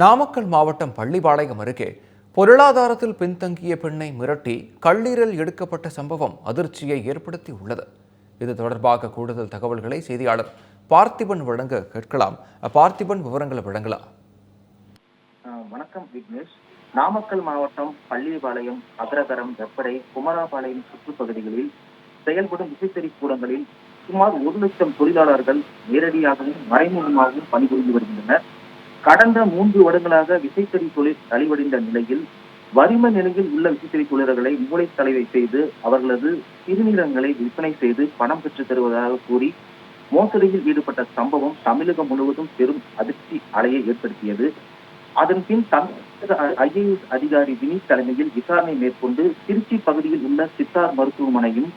நாமக்கல் மாவட்டம் பள்ளிபாளையம் அருகே பொருளாதாரத்தில் பின்தங்கிய பெண்ணை மிரட்டி கல்லீரல் எடுக்கப்பட்ட சம்பவம் அதிர்ச்சியை ஏற்படுத்தி உள்ளது இது தொடர்பாக கூடுதல் தகவல்களை செய்தியாளர் பார்த்திபன் வழங்க கேட்கலாம். பார்த்திபன் விவரங்களை வழங்கலாம். ஆஹ் வணக்கம் விக்னேஷ். நாமக்கல் மாவட்டம் பள்ளிபாளையம் அகரகரம் வெப்படை குமராபாளையம் சுற்றுப்பகுதிகளில் செயல்படும் விசைத்தறி கூடங்களில் சுமார் ஒரு லட்சம் தொழிலாளர்கள் நேரடியாகவும் மறைமுகமாகவும் பணிபுரிந்து வருகின்றனர். கடந்த மூன்று வருடங்களாக விசைத்தறி தொழில் நலிவடைந்த நிலையில் வறுமை நிலையில் உள்ள விசைத்தறி தொழிலர்களை மூளை தலைவை செய்து அவர்களது சிறுநீரங்களை விற்பனை செய்து பணம் பெற்றுத் தருவதாக கூறி மோசடியில் ஈடுபட்ட சம்பவம் தமிழகம் முழுவதும் பெரும் அதிர்ச்சி அலையை ஏற்படுத்தியது. அதன் பின் தமிழக ஐஏஎஸ் அதிகாரி வினீத் தலைமையில் விசாரணை மேற்கொண்டு திருச்சி பகுதியில் உள்ள சித்தார் மருத்துவமனையும்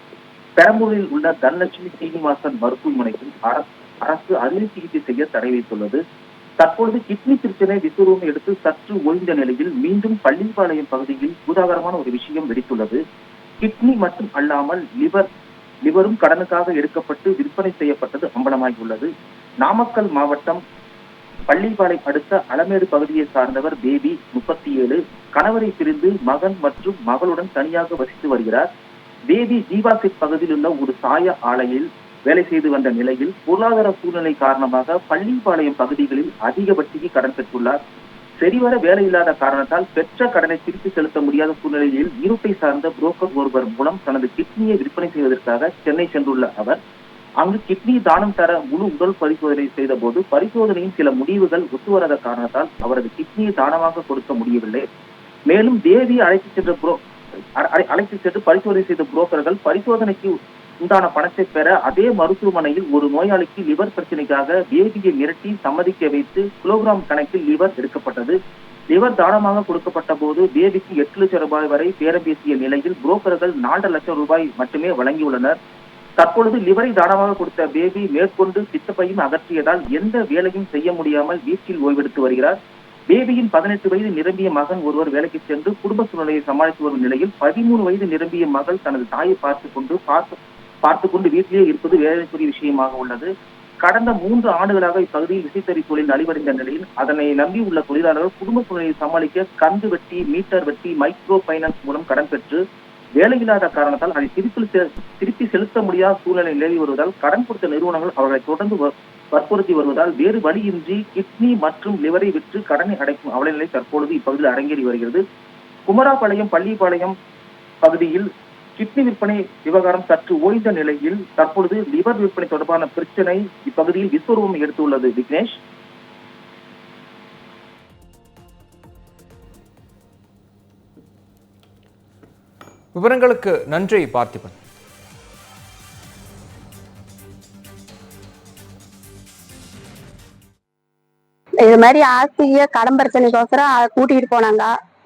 பெரம்பூரில் உள்ள தனலட்சுமி சீனிவாசன் மருத்துவமனைக்கும் அர- அரசு அறுவை சிகிச்சை செய்ய தடை வைத்துள்ளது. தற்பொழுது கிட்னி பிரச்சனை விஸ்வரூபம் எடுத்து சற்று ஓய்ந்த நிலையில் மீண்டும் பள்ளிப்பாளையம் பகுதியில் பூதாகரமான ஒரு விஷயம் வெடித்துள்ளது. கிட்னி மட்டும் அல்லாமல் லிவர் லிவரும் கடனுக்காக எடுக்கப்பட்டு விற்பனை செய்யப்பட்டது அம்பலமாகியுள்ளது. நாமக்கல் மாவட்டம் பள்ளிப்பாளை அடுத்த அலமேடு பகுதியை சார்ந்தவர் பேபி முப்பத்தி ஏழு கணவரை பிரிந்து மகன் மற்றும் மகளுடன் தனியாக வசித்து வருகிறார். பேபி ஜீவாசிட் பகுதியில் உள்ள ஒரு சாய ஆலையில் வேலை செய்து வந்த நிலையில் பொருளாதார சூழ்நிலை காரணமாக பள்ளிப்பாளையம் பகுதிகளில் அதிக வட்டிக்கு கடன் பெற்றுள்ளார். சரிவர வேலை இல்லாத காரணத்தால் பெற்ற கடனை திருப்பி செலுத்த முடியாத சூழ்நிலையில் ஈரோட்டை சார்ந்த புரோக்கர் ஒருவர் மூலம் தனது கிட்னியை விற்பனை செய்வதற்காக சென்னை சென்றுள்ள அவர் அங்கு கிட்னி தானம் தர முழு உடல் பரிசோதனை செய்த போது பரிசோதனையின் சில முடிவுகள் ஒத்துவராத காரணத்தால் அவரது கிட்னியை தானமாக கொடுக்க முடியவில்லை. மேலும் தேவி அழைத்து சென்ற புரோ அழைத்து சென்று பரிசோதனை செய்த புரோக்கர்கள் பரிசோதனைக்கு உண்டான பணத்தை பெற அதே மருத்துவமனையில் ஒரு நோயாளிக்கு லிவர் பிரச்சனைக்காக தேவியை மிரட்டி சம்மதிக்க வைத்து கிலோகிராம் கணக்கில் லிவர் எடுக்கப்பட்டது. லிவர் தானமாக கொடுக்கப்பட்ட போது பேபிக்கு எட்டு லட்சம் ரூபாய் வரை பேரம் பேசிய நிலையில் புரோக்கர்கள் நான்கு லட்சம் ரூபாய் மட்டுமே வழங்கியுள்ளனர். தற்பொழுது லிவரை தானமாக கொடுத்த பேபி மேற்கொண்டு சித்தப்பையும் அகற்றியதால் எந்த வேலையும் செய்ய முடியாமல் வீட்டில் ஓய்வெடுத்து வருகிறார். பேபியின் பதினெட்டு வயது நிரம்பிய மகன் ஒருவர் வேலைக்கு சென்று குடும்ப சூழ்நிலையை சமாளித்து வரும் நிலையில் பதிமூணு வயது நிரம்பிய மகள் தனது தாயை பார்த்து கொண்டு பார்த்து பார்த்து கொண்டு வீட்டிலேயே இருப்பது வேதனைக்குரிய விஷயமாக உள்ளது. கடந்த மூன்று ஆண்டுகளாக இப்பகுதியில் விசைத்தறி தொழில் நலிவடைந்த நிலையில் அதனை நம்பி உள்ள தொழிலாளர்கள் குடும்ப சூழ்நிலையை சமாளிக்க கந்து வெட்டி மீட்டர் வெட்டி மைக்ரோ பைனான்ஸ் மூலம் கடன் பெற்று வேலையில்லாத காரணத்தால் அதை திருப்பி செ- திருப்பி செலுத்த முடியாத சூழ்நிலை நிலவி வருவதால் கடன் கொடுத்த நிறுவனங்கள் அவர்களை தொடர்ந்து வ- வற்புறுத்தி வருவதால் வேறு வழியின்றி கிட்னி மற்றும் லிவரை விற்று கடனை அடைக்கும் அவலநிலை தற்பொழுது இப்பகுதியில் அரங்கேறி வருகிறது. குமராபாளையம் பள்ளிப்பாளையம் பகுதியில் கிட்னி விற்பனை விவகாரம் சற்று ஓய்ந்த நிலையில் தற்பொழுது லிவர் விற்பனை தொடர்பான பிரச்சனை இப்பகுதியில் விஸ்வரூபம் எடுத்துள்ளது. விக்னேஷ்? விவரங்களுக்கு நன்றி பார்த்திபன். இது மாதிரி ஆசிரிய கடன் பிரச்சனைக்கோசரம் அதை கூட்டிட்டு போனாங்க.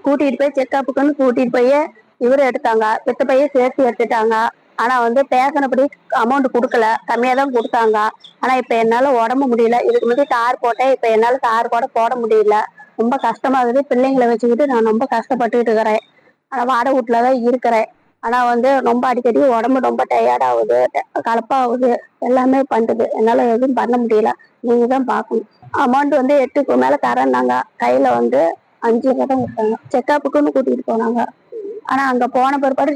கூட்டிட்டு போய் செக்கப்புக்குன்னு கூட்டிட்டு போய் இவரும் எடுத்தாங்க. பெத்த பையன் சேர்த்து எடுத்துட்டாங்க. ஆனா வந்து பேசினபடி அமௌண்ட் கொடுக்கல. கம்மியா தான் கொடுத்தாங்க. ஆனா இப்ப என்னால உடம்பு முடியல. இதுக்கு முன்னாடி தார் போட்டேன். இப்ப என்னால தார் கூட போட முடியல. ரொம்ப கஷ்டமா இருக்குது. பிள்ளைங்களை வச்சுக்கிட்டு நான் ரொம்ப கஷ்டப்பட்டுக்கிட்டு இருக்கிறேன். ஆனா வாடகை வீட்டுல தான் இருக்கிறேன். ஆனா வந்து ரொம்ப அடிக்கடி உடம்பு ரொம்ப டயர்டாகுது கலப்பாகுது. எல்லாமே பண்ணுது என்னால எதுவும் பண்ண முடியல. நீங்க தான் பார்க்கணும். அமௌண்ட் வந்து எட்டுக்கு மேல தரேன்னாங்க. கையில வந்து அஞ்சு ரூபாய் தான் கொடுத்தாங்க. செக்கப்புக்குன்னு கூட்டிட்டு போனாங்க. ஆனா அங்க போன பிற்பாடு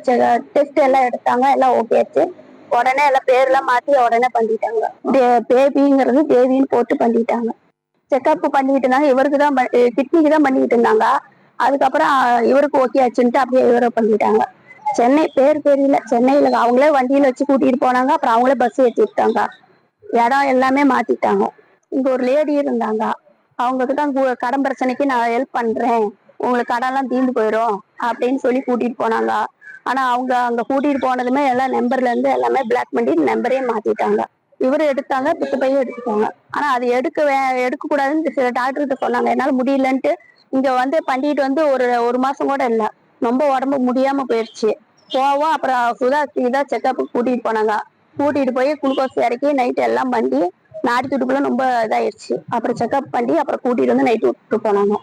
டெஸ்ட் எல்லாம் எடுத்தாங்க. எல்லாம் ஓகே ஆச்சு. உடனே எல்லாம் பேர்லாம் மாத்தி உடனே பண்ணிட்டாங்க. பேபிங்கிறது தேவின்னு போட்டு பண்ணிட்டாங்க. செக்கப் பண்ணிக்கிட்டு இருந்தாங்க. இவருக்கு தான் கிட்னிக்கு தான் பண்ணிக்கிட்டு இருந்தாங்க. அதுக்கப்புறம் இவருக்கு ஓகே ஆச்சுன்ட்டு அப்படியே இவரை பண்ணிட்டாங்க. சென்னை பேர் தெரியல. சென்னையில அவங்களே வண்டியில வச்சு கூட்டிட்டு போனாங்க. அப்புறம் அவங்களே பஸ் ஏற்றி விட்டாங்க. இடம் எல்லாமே மாத்திட்டாங்க. இங்க ஒரு லேடி இருந்தாங்க. அவங்களுக்கு தான் கடன் பிரச்சனைக்கு நான் ஹெல்ப் பண்றேன். உங்களுக்கு கடன்லாம் தீர்ந்து போயிடும் அப்படின்னு சொல்லி கூட்டிட்டு போனாங்க. ஆனா அவங்க அங்க கூட்டிட்டு போனதுமே எல்லாம் நம்பர்ல இருந்து எல்லாமே பிளாக் பண்ணி நம்பரே மாத்திட்டாங்க. இவரு எடுத்தாங்க பித்து பையும் எடுத்துட்டாங்க. ஆனா அது எடுக்க வே- எடுக்க கூடாதுன்னு சில டாக்டர்கிட்ட சொன்னாங்க. என்னால முடியலன்ட்டு இங்க வந்து பண்ணிட்டு வந்து ஒரு ஒரு மாசம் கூட இல்ல. ரொம்ப உடம்பு முடியாம போயிடுச்சு போவோம் அப்புறம் சுதா இதா செக்கப் கூட்டிட்டு போனாங்க. கூட்டிட்டு போய் குளுக்கோஸ் இறக்கி நைட் எல்லாம் பண்ணி நாடி துடுப்புல ரொம்ப இதாயிடுச்சு அப்புறம் செக்அப் பண்ணி அப்புறம் கூட்டிட்டு வந்து நைட்டு விட்டு போனாங்க.